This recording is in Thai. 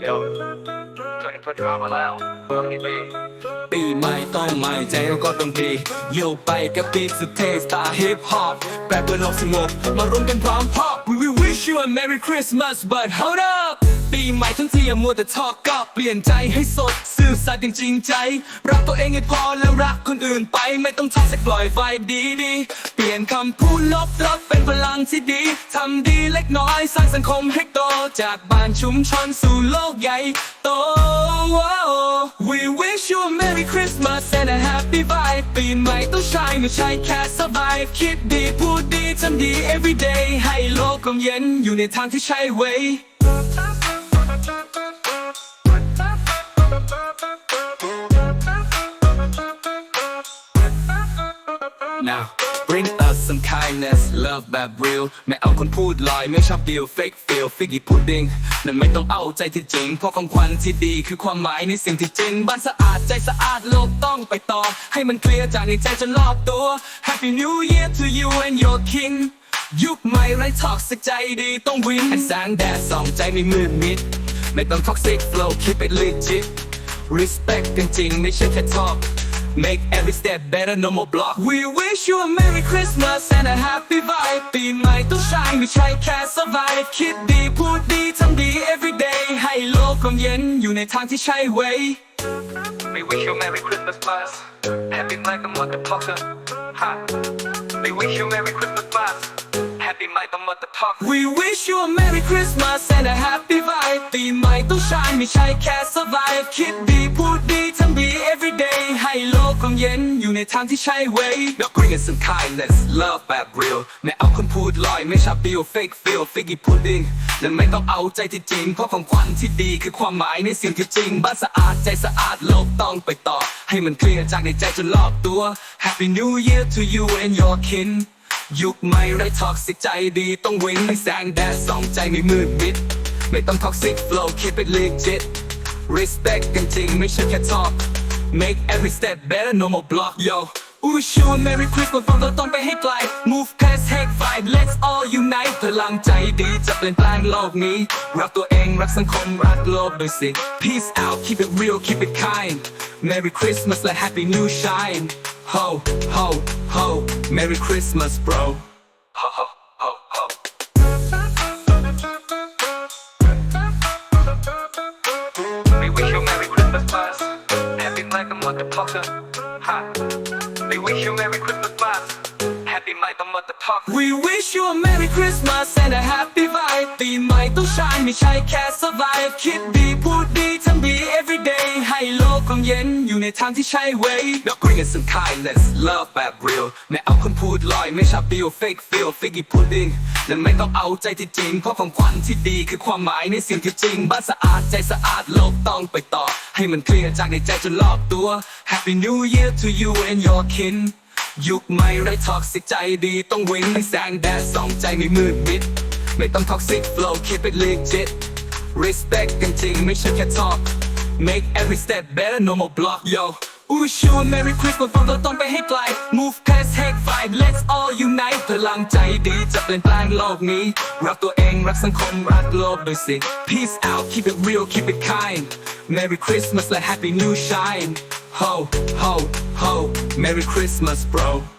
เดี๋ยวจอยเพื่อนมาแล้วเพิ่มอีกปีปีใหม่ต้องใหม่ใจเราก็ต้องดีโยกไปกับบีทสุดเทสตาร์ฮิปฮอปแปรเพื่อโลกสงบมารวมกันพร้อมพอ We will wish you a Merry Christmas but hold up ปีใหม่ทั้งทีอย่ามัวแต่ทอกก็เปลี่ยนใจให้สดซื่อสัตย์อย่างจริงใจ รักตัวเองให้พอแล้วรักคนอื่นไปไม่ต้องทอสักปล่อยไฟดีดีเปลี่ยนคำพูดลบลบเป็นพลังที่ดีทำดีเล็กน้อยสร้างสังคมให้โต จากบ้านชุมชนสู่โลกใหญ่โต We wish you a Merry Christmas and a Happy Vibe ปีใหม่ต้องใช้ไม่ใช่แค่ survive คิดดีพูดดีทำดี everyday ให้โลกกลมเย็นอยู่ในทางที่ใช่ way Now bring us some kindness love แบบ real ไม่เอาคนพูดลอยไม่ชอบ deal fake feel figgy pudding นั่นไม่ต้องเอาใจที่จริง เพราะของขวัญที่ดีคือความหมายในสิ่งที่จริง บ้านสะอาดใจสะอาดโลกต้องไปต่อ ให้มันเคลียร์จากในใจจนรอบตัว Happy New Year to you and your king ยุคใหม่ไร้ทอกสักใจดีต้องวินให้แสงแดดส่องใจไม่มืดมิด ไม่ต้อง toxic flow keep it legit respect กันจริงไม่ใช่แค่ talk Make every step better no more block We wish you a Merry Christmas and a Happy Vibe ปีใหม่ต้องใช้ไม่ใช่แค่ survive คิดดีพูดดีทำดี everyday ให้โลกกลมเย็นอยู่ในทางที่ใช่ way We wish you Merry Christmas class Happy night ต้อง motherfucker ฮะ We wish you Merry Christmas class Happy night ต้อง motherfucker We wish you a Merry Christmas and a Happy Vibe ปีใหม่ต้องใช้ไม่ใช่แค่ survive คิดดีพูดดีทำดี everyday ให้โลกกลมเย็นอยู่ในทางที่ใช่ way Now bring us some kindness love แบบ real ไม่เอาคนพูดลอยไม่ชอบ deal fake feel figgy pudding และไม่ต้องเอาใจที่จริง เพราะของขวัญที่ดีคือความหมายในสิ่งที่จริง บ้านสะอาดใจสะอาดโลกต้องไปต่อ ให้มันเคลียร์จากในใจจนรอบตัว Happy New Year to you and your kin ยุคใหม่ไร้ทอกสิใจดีต้องวิ่งให้แสงแดดส่องใจไม่มืดมิด ไม่ต้อง toxic flow keep it legit respect กันจริงไม่ใช่แค่ talk make every step better no more block yo Wish you a Merry Christmas ฟังเราต้องไปให้ไกล Move past hate fight let's all unite พลังใจดีจะเปลี่ยนแปลงโลกนี้ รักตัวเองรักสังคมรักโลกด้วยสิ Peace out keep it real keep it kind Merry Christmas และ Happy New Shine Ho ho ho Merry Christmas bro Ho ho ho ho We wish you Merry Christmas class Happy night ต้อง motherfucker ฮะ We wish you Merry Christmas class Happy night ต้อง motherfucker We wish you a Merry Christmas and a Happy Vibe ปีใหม่ต้องใช้ไม่ใช่แค่ survive คิดดี ในทางที่ใช่ way Now bring us some kindness love แบบ real ไม่เอาคนพูดลอยไม่ชอบ deal fake feel figgy pudding และไม่ต้องเอาใจที่จริง เพราะของขวัญที่ดีคือความหมายในสิ่งที่จริง บ้านสะอาดใจสะอาดโลกต้องไปต่อ ให้มันเคลียร์จากในใจจนรอบตัว Happy New Year to you and your kin ยุคใหม่ไร้ทอกสิใจดีต้องวิ่งให้แสงแดดสองใจไม่มืดมิด ไม่ต้อง toxic flow keep it legit respect กันจริงไม่ใช่แค่ talk make every step better no more block yo Wish you a Merry Christmas ฟังเราต้องไปให้ไกล Move past hate fight let's all unite พลังใจดีจะเปลี่ยนแปลงโลกนี้ รักตัวเองรักสังคมรักโลกด้วยสิ Peace out keep it real keep it kind Merry Christmas และ Happy New Shine Ho ho ho Merry Christmas bro Ho ho